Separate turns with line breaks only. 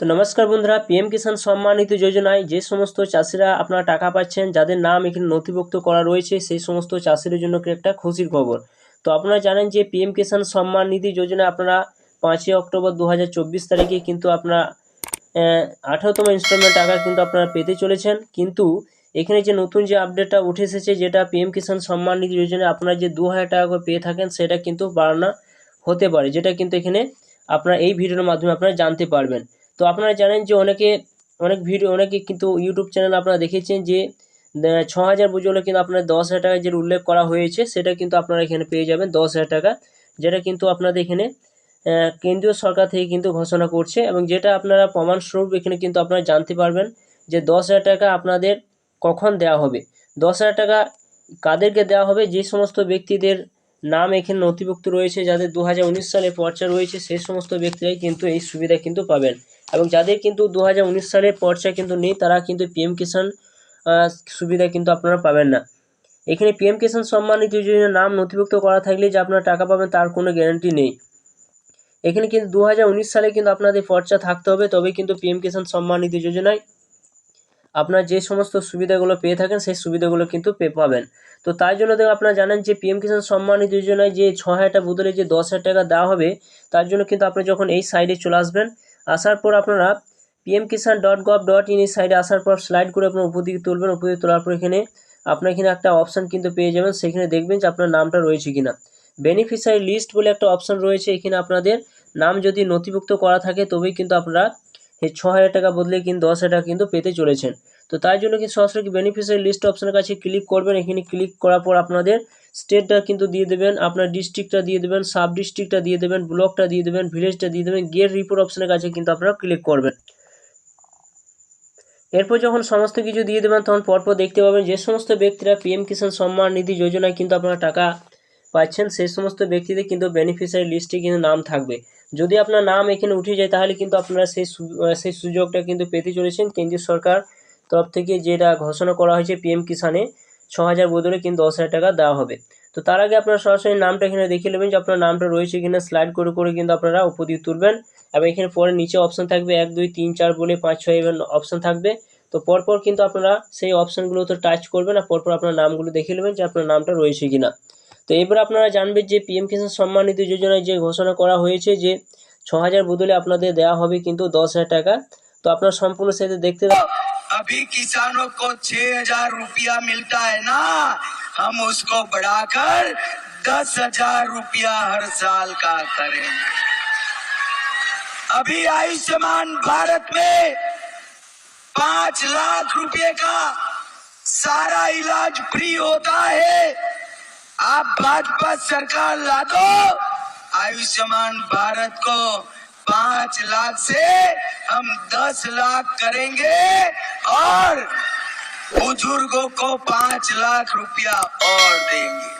তো নমস্কার বন্ধুরা পিএম কিষাণ সম্মান নিধি যোজনায় যে সমস্ত চাষিরা আপনারা টাকা পাচ্ছেন, যাদের নাম এখানে নথিভুক্ত করা রয়েছে, সেই সমস্ত চাষিদের জন্য একটা খুশির খবর? তো আপনারা জানেন যে পিএম কিষাণ সম্মান নিধি যোজনা আপনারা পাঁচই অক্টোবর দু হাজার চব্বিশ তারিখে কিন্তু আপনারা আঠারোতম ইনস্টলমেন্ট টাকা কিন্তু আপনারা পেতে চলেছেন। কিন্তু এখানে যে নতুন যে আপডেটটা উঠে এসেছে, যেটা পিএম কিষাণ সম্মান নিধি যোজনা আপনারা যে দু হাজার টাকা করে পেয়ে থাকেন, সেটা কিন্তু বাড়ানো হতে পারে, যেটা কিন্তু এখানে আপনারা এই ভিডিওর মাধ্যমে আপনারা জানতে পারবেন। তো আপনারা জানেন যে অনেকে, অনেক ভিডিও, অনেকে কিন্তু ইউটিউব চ্যানেল আপনারা দেখেছেন যে ছ হাজার বুঝলে কিন্তু আপনার দশ হাজার টাকা যেটা উল্লেখ করা হয়েছে, সেটা কিন্তু আপনারা এখানে পেয়ে যাবেন দশ হাজার টাকা, যেটা কিন্তু আপনাদের এখানে কেন্দ্রীয় সরকার থেকে কিন্তু ঘোষণা করছে এবং যেটা আপনারা প্রমাণস্বরূপ এখানে কিন্তু আপনারা জানতে পারবেন যে দশ হাজার টাকা আপনাদের কখন দেওয়া হবে। দশ হাজার টাকা কাদেরকে দেওয়া হবে? যে সমস্ত ব্যক্তিদের নাম এখানে নথিভুক্ত রয়েছে যাদের দু হাজার উনিশ সালে পর্চা রয়েছে সেই সমস্ত ব্যক্তিরাই কিন্তু এই সুবিধা কিন্তু পাবেন। এবং যাদের কিন্তু দু সালের পর্চা কিন্তু নেই, তারা কিন্তু পিএম কিষাণ সুবিধা কিন্তু আপনারা পাবেন না। এখানে পিএম কিষাণ সম্মান নিধি যোজনার নাম নথিভুক্ত করা থাকলে যে আপনারা টাকা পাবেন তার কোনো গ্যারান্টি নেই। এখানে কিন্তু দু হাজার উনিশ সালে কিন্তু আপনাদের পর্চা থাকতে হবে তবে কিন্তু পিএম কিষাণ সম্মান নিধি যোজনায় আপনার যে সমস্ত সুবিধাগুলো পেয়ে থাকেন, সেই সুবিধাগুলো কিন্তু পেয়ে পাবেন। তো তাই জন্য দেখো আপনারা জানেন যে পিএম কিষাণ সম্মান নিধি যোজনায় যে ছ হাজার বদলে যে দশ হাজার টাকা দেওয়া হবে, তার জন্য কিন্তু আপনি যখন এই সাইডে চলে আসবেন, আসার পর আপনারা PM Kisan dot gov dot in এই সাইডে আসার পর স্লাইড করে আপনার উপর দিকে তুলবেন। উপর দিকে তোলার পর এখানে আপনার এখানে একটা অপশান কিন্তু পেয়ে যাবেন। সেখানে দেখবেন যে আপনার নামটা রয়েছে কিনা। বেনিফিশিয়ারি লিস্ট বলে একটা অপশান রয়েছে। এখানে আপনাদের নাম যদি নথিভুক্ত করা থাকে, তবেই কিন্তু আপনারা এই ছ হাজার টাকা বদলে কিন্তু দশ হাজার টাকা কিন্তু পেতে চলেছেন। তো তাই জন্য কি সরাসরি বেনিফিশিয়ারি লিস্ট অপশনের কাছে ক্লিক করবেন। এখানে ক্লিক করার পর আপনাদের স্টেটটা কিন্তু দিয়ে দেবেন, আপনার ডিস্ট্রিক্টটা দিয়ে দেবেন সাব ডিস্ট্রিক্টটা দিয়ে দেবেন ব্লকটা দিয়ে দেবেন ভিলেজটা দিয়ে দেবেন গেট রিপোর্ট অপশনের কাছে কিন্তু আপনারা ক্লিক করবেন। এরপর যখন সমস্ত কিছু দিয়ে দেবেন, তখন পরপর দেখতে পাবেন যে সমস্ত ব্যক্তিরা পিএম কিষাণ সম্মান নিধি যোজনায় কিন্তু আপনারা টাকা পাচ্ছেন, সেই সমস্ত ব্যক্তিদের কিন্তু বেনিফিশিয়ারি লিস্টে কিন্তু নাম থাকবে। যদি আপনার নাম এখানে উঠে যায়, তাহলে কিন্তু আপনারা সেই সেই সুযোগটা কিন্তু পেতে চলেছেন কেন্দ্রীয় সরকার তরফ থেকে যেটা ঘোষণা করা হয়েছে পিএম কিষানে ছ হাজার বদলে কিন্তু দশ হাজার টাকা দেওয়া হবে। তো তার আগে আপনারা সরাসরি নামটা এখানে দেখে নেবেন যে আপনার নামটা রয়েছে কিনা স্লাইড করে করে কিন্তু আপনারা উপর তুলবেন। এবং এখানে পরে নিচে অপশন থাকবে এক, দুই, তিন, চার বলে পাঁচ, ছয় এবার অপশন থাকবে। তো পরপর কিন্তু আপনারা সেই অপশনগুলোতে টাচ করবেন আর পরপর আপনার নামগুলো দেখে নেবেন যে আপনার নামটা রয়েছে কিনা। তো এবার আপনারা জানবেন যে পিএম কিষাণ সম্মান নিধি যোজনায় যে ঘোষণা করা হয়েছে যে ছ হাজার বদলে আপনাদের দেওয়া হবে কিন্তু দশ হাজার টাকা তো আপনারা সম্পূর্ণ সেটা দেখতে
अभी किसानों को छह हजार रुपया मिलता है ना हम उसको बढ़ाकर दस हजार रुपया हर साल का करें अभी आयुष्मान भारत में पांच लाख रुपए का सारा इलाज फ्री होता है आप भाजपा सरकार ला दो आयुष्मान भारत को पाँच लाख से हम दस लाख करेंगे और बुज़ुर्गों को पाँच लाख रुपया और देंगे।